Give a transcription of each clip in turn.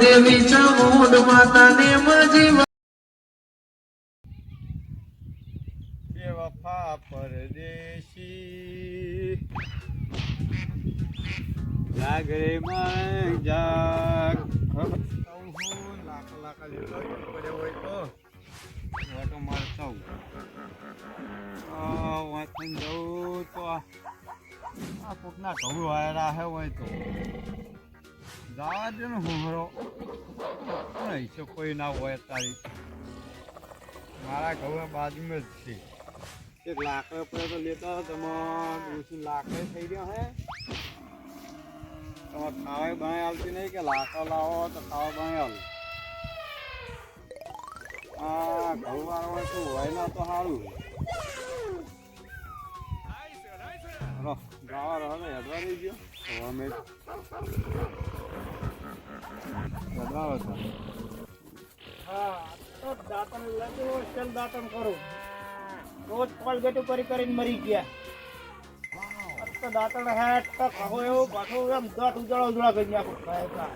દેવી ચામુંડ માતાને મજી બે વફા પરદેશી. લાગરે માં જાગ. લાખ લાખ. વાંચન જવું તો આ કોકના ઘઉં વાયરા હે હોય તો. જવા દે ને હુમરો નહીં છે કોઈ ના હોય તારી? મારા ઘઉં બાજુમાં જ છે. એક લાકડો પડ્યો તો લેતો તમે લાકડે થઈ ગયો હે. તમારે ખાવાય બનાવી આવતી નહીં કે લાખો લાવો તો ખાવા બનાવી આવું આ ઘઉં વાળો હોય તો હોય ના તો સારું. રો ગાવા રહો ને હેડવા રહી ગયો તો અમે હેડવા હતા. હા તો દાંતણ લાગ્યો ચાલ દાંતણ કરું. રોજ કોલગેટ કરી કરીને મરી ગયા. તો દાંતણ હેટ તો કહો એવો પાછો એમ દોટ ઉજાળો ઉજાળો કરી નાખો. ખાય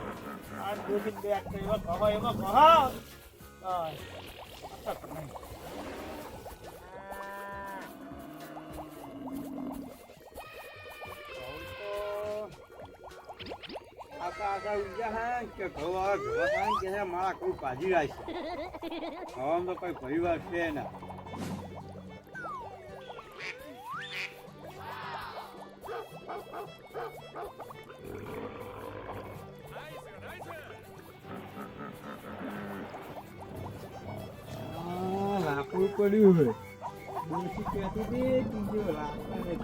આ દોધી બે એવો કહો એવો કહો હા આ તો નહીં. આકા આકા ઉગ્યા હે કે ઘઉં આવે ઘઉં થાય કે હે મારા કોઈ ભાજી રાખશે. ઘઉં તો કોઈ પરિવાર છે ના. લાકડું પડ્યું હોય. કહેતી હતી? લાકડા. લઈ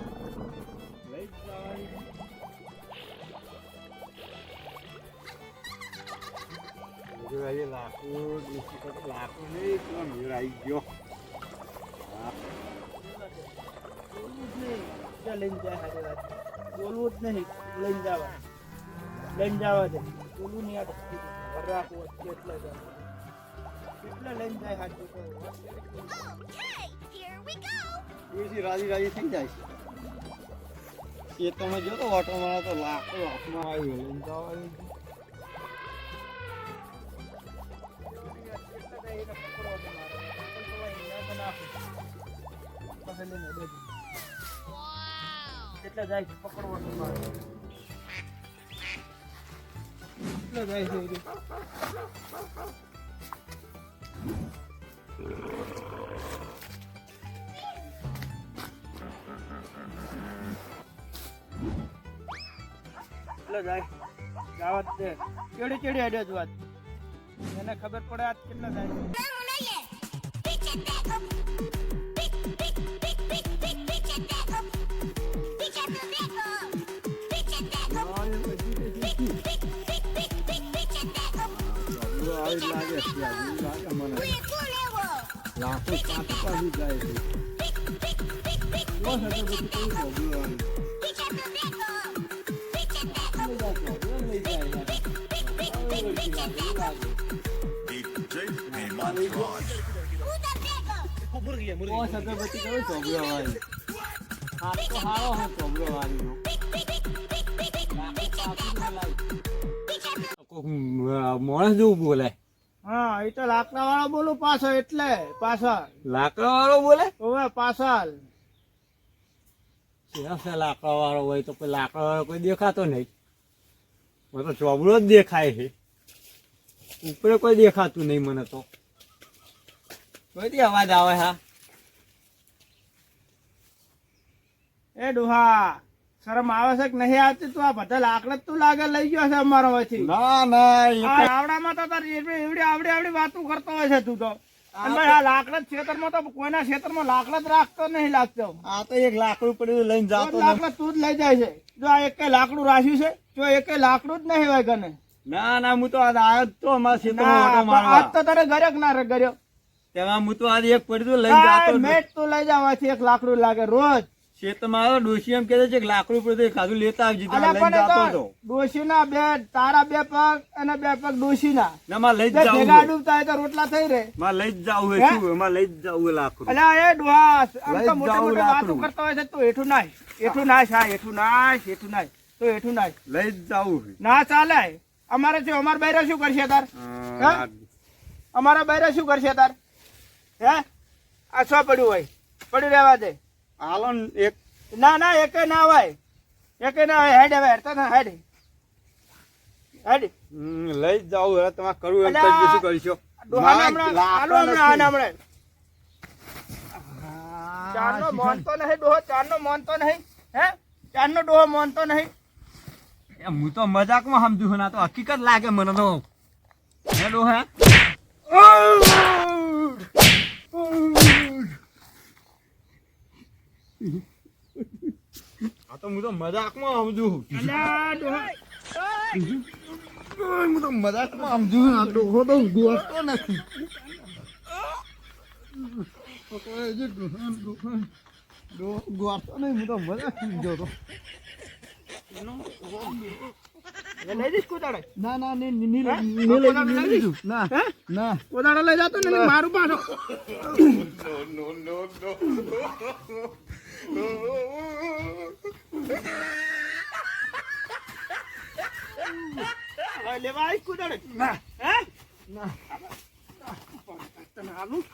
મેળાઈ લાકડું લાકડું નહીં ગયો બોલવું જ નહીં ચાલ લઈને જાય બોલવું જ નહીં લઈને જવા લઈને જવા દે બોલવું નહીં રાખવું એટલે એટલે લઈને જાય ડોશી રાજી રાજી થઈ જાય છે એ તમે જો તો ઓટો મારો તો લાકડું હાથમાં આવ્યું લઈને જવાનું કેટલા જાય છે પકડવાનું મારે કેટલા જાય છે કેટલા જાય? ગાવાત દે. ચેડી ચેડી હેડે જ વાત? ખબર પડે આજ કેટલા જાય છે. હાથ તો હારો હે ચોબલો વાળીનો માણસ જેવું બોલે હા એ તો લાકડા વાળો બોલું પાછો એટલે પાછળ. લાકડા વાળો બોલે? હવે પાછળ. લાકડા વાળો હોય તો કોઈ લાકડા વાળો કોઈ દેખાતો નહીં. મને તો ચોબડો જ દેખાય છે. ઉપરે કોઈ દેખાતું નહીં મને તો. કોઈ અવાજ આવે હા? એ ડુહા શરમ આવે છે કે નહીં આવતી? તું આ બધા લાકડા તું લાગે લઈ ગયો છે અમારો માંથી ના ના આવડામાં તો તારી એવડી એવડી આવડી આવડી વાતો કરતો હોય છે તું તો. આ લાકડા ખેતરમાં તો કોઈના ખેતરમાં લાકડા રાખતો નહીં લાગતો. આ તો એક લાકડું પડ્યું લઈને તો જ તું જ લઈ જાય છે. જો આ એક લાકડું રાખ્યું છે જો એક લાકડું જ નહીં હોય કને ના ના હું તો આજ આવ્યો તો અમારા ક્ષેત્રમાં આજ તો તારે ઘરે ના રે ઘરે તેમાં હું તો આજે એક પડ્યું જાતો મેટ તું લઈ જવાથી એક લાકડું લાગે રોજ. આવ્યો ડોશી એમ કહે છે કે લાકડું પડે ખાધું લેતા આવજે લઈને જાતો તો હતો. ડોશીના બે તારા બે પગ અને બે પગ ડોશીના. ના માં લઈ જ ભેગા ડૂબતા હોય તો રોટલા થઈ રહે. માં લઈ જ જાવું હે? શું એમાં લઈ જ જાવું લાકડું. અલ્યા એ ડોહા આમ તો મોટા મોટા વાતો. કરતા હોય છે તો હેઠું નાય હેઠું નાખ હા હેઠું નાખ હેઠું નાખ તો હેઠું નાખ લઈ જ જાવું ના ચાલે. અમારે શું અમાર બૈરા શું કરશે તાર? અમારા બૈરા શું કરશે તાર? હે? આ શું પડ્યું હોય? પડ્યું રહેવા દે. હાલો એક ના ના એકે ના હોય. એક ના હોય હેડ હવે હેડતા ના હેડ. હેડ. લઈ જ જાવું હવે તમારે કરવું એમ અલ્યા, શું કરશો? હાલો હમણાં આને હમણાં. ચારનો મોનતો નહીં ડોહો ચારનો મોનતો નહીં હે? ચારનો ડોહો મોનતો નહીં. એ હું તો મજાકમાં સમજુ છું ના તો હકીકત લાગે મને તો. હે ડોહા આ તો હું તો મજાકમાં સમજુ. હું તો મજાકમાં સમજુ. આ ડોહો તો ગોતો નથી. ગોતો નહીં હું તો મજાક સમજો તો. ના ના ની ની હે? ની. કોદાળો લઈ જતો ને મારું પાછો. લેવા આવીશ કોદાળે ના. હે? ના. તને આલું?